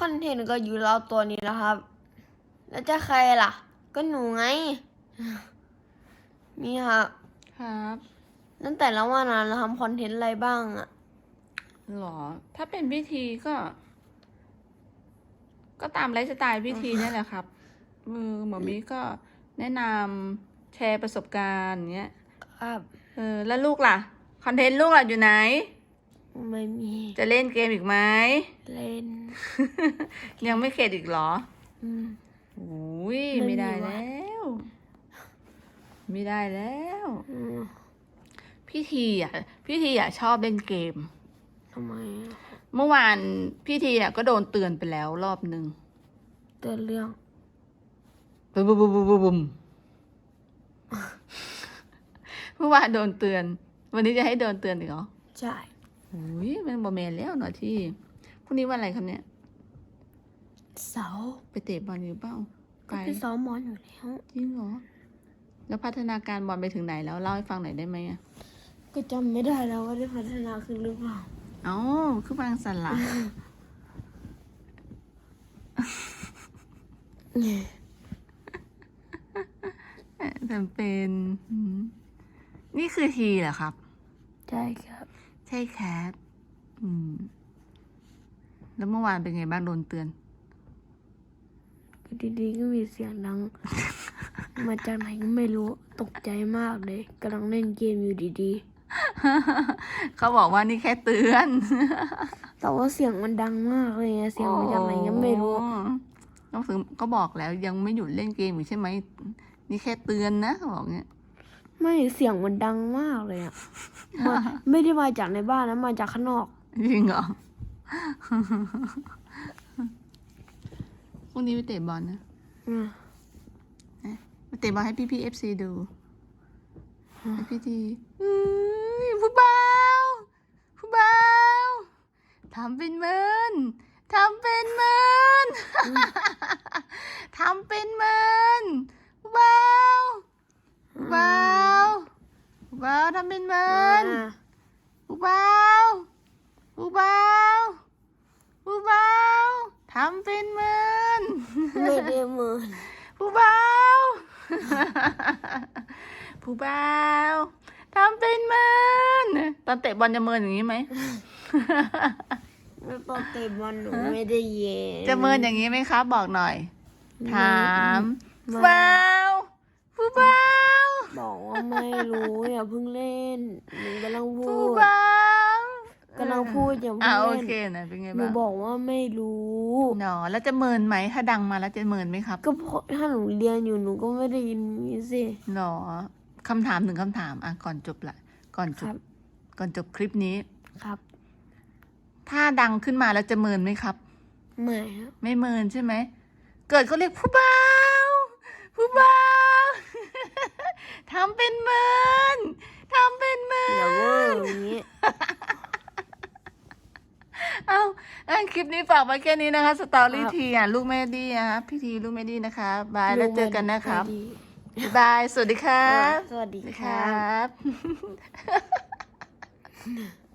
คอนเทนต์ก็อยู่เราตัวนี้แล้วครับ แล้วจะใครล่ะ ก็หนูไง นี่ครับ ครับตั้งแต่ละวันนะเราทำคอนเทนต์อะไรบ้างอะหรอ ถ้าเป็นพิธีก็ ก็ตามไลฟ์สไตล์พิธีนี่แหละครับมือหมอมีก็แนะนำแชร์ประสบการณ์เนี้ย ครับ เออ แล้วลูกล่ะ คอนเทนต์ลูกล่ะอยู่ไหน ไม่มีจะเล่นเกมอีกไหมเล่น ยังไม่เข็ดอีกเหรออืมโอ้ยไม่มีไม่ได้วะแล้ว ไม่ได้แล้ว อืมพี่ทีอะพี่ทีอะชอบเล่นเกม ทำไมอะเมื่อวานพี่ทีอะก็โดนเตือนไปแล้วรอบหนึ่งเตือนเรื่องบุมบุมบุมบุมบุมบุมเมื่อวานโดนเตือน วันนี้จะให้โดนเตือนอีกเหรอใช่โอ้ยมันบอแมนแล้วหน่อยที่พรุ่งนี้วันอะไรครับเนี่ย เสาไปเตะบอลอยู่เปล่าก็ไกลไปซ้อมมอนอยู่แล้ว จริงเหรอ แล้วพัฒนาการบอลไปถึงไหนแล้วเล่าให้ฟังหน่อยได้ไหมอะก็จำไม่ได้แล้วว่าได้พัฒนาขึ้นหรือเปล่า เอ้าคือบางสันละจำเป็นอืมนี่คือทีเหรอครับ ใช่ครับ ใช่แคทอืม แล้วเมื่อวานเป็นไงบ้างโดนเตือนก็ดีๆก็มีเสียงดัง มาจากไหนก็ไม่รู้ตกใจมากเลยกำลังเล่นเกมอยู่ดีเขาบอกว่านี่แค่เตือนๆ แต่ว่าเสียงมันดังมากเลยไงเสียงมาจากไหนก็ไม่รู้ต้องถึงก็บอกแล้วยังไม่หยุดเล่นเกมอยู่ใช่ไหมนี่แค่เตือนนะเขาบอกเงี้ย ไม่เสียงมันดังมากเลยอะมาไม่ได้มาจากในบ้านนะมาจากข้างนอก จริงเหรอ พรุ่งนี้ไปเตะบอลนะอืมไปเตะบอลให้พี่พีเอฟซีดูให้พี่ทีอุ้ยผู้บ่าวผู้บ่าวทำเป็นเมินทำเป็นเมินทำเป็นเมินผู้บ่าวผู้บ่าว ผู้บ่าวทำเป็นเมินอ่าผู้บ่าวผู้บ่าวผู้บ่าวทำเป็นเมินไม่ได้มือผู้บ่าวผู้บ่าวทำเป็นเมินตอนเตะบอลจะเมินอย่างนี้ไหมแล้วตอนเตะบอลหนูไม่ได้เย็นจะเมินอย่างนี้ไหมครับบอกหน่อย ถามไม่บ่าวผู้บ่าว บอกว่าไม่รู้ อย่าเพิ่งเล่นหนูกำลังพูผู้ดบ่าวกำลังพูดอย่าเพิ่อ่างโอเล่นเคนะเป็นไงหนูบ้างบอกว่าไม่รู้ หนอแล้วจะเมินไหมถ้าดังมาแล้วจะเมินไหมครับก็เพราะถ้าหนูเรียนอยู่หนูก็ไม่ได้ยินนี้สิ หนอคำถามหนึ่งคำถาม อะก่อนจบละก่อนจครับ บ ก่อนจบคลิปนี้ ครับ ถ้าดังขึ้นมาแล้วจะเมินไหมครับ ไม่ครับไม่เมินใช่ไหม เกิดก็เรียกผู้บ่าวผู้บ่าว ทำเป็นเมินทำเป็นเมิ อย่าน เวอร์อย่างนี้ เอาอันคลิปนี้ฝากไว้แค่นี้นะคะ สตอรี่ครับทีอะลูกแม่ดีอะพี่ทีลูกแม่ดีนะคะ บายแล้วเจอกันนะครับดีบ๊ายบาย สวัสดีครับ สวัสดีสวัสดีคครัรับบ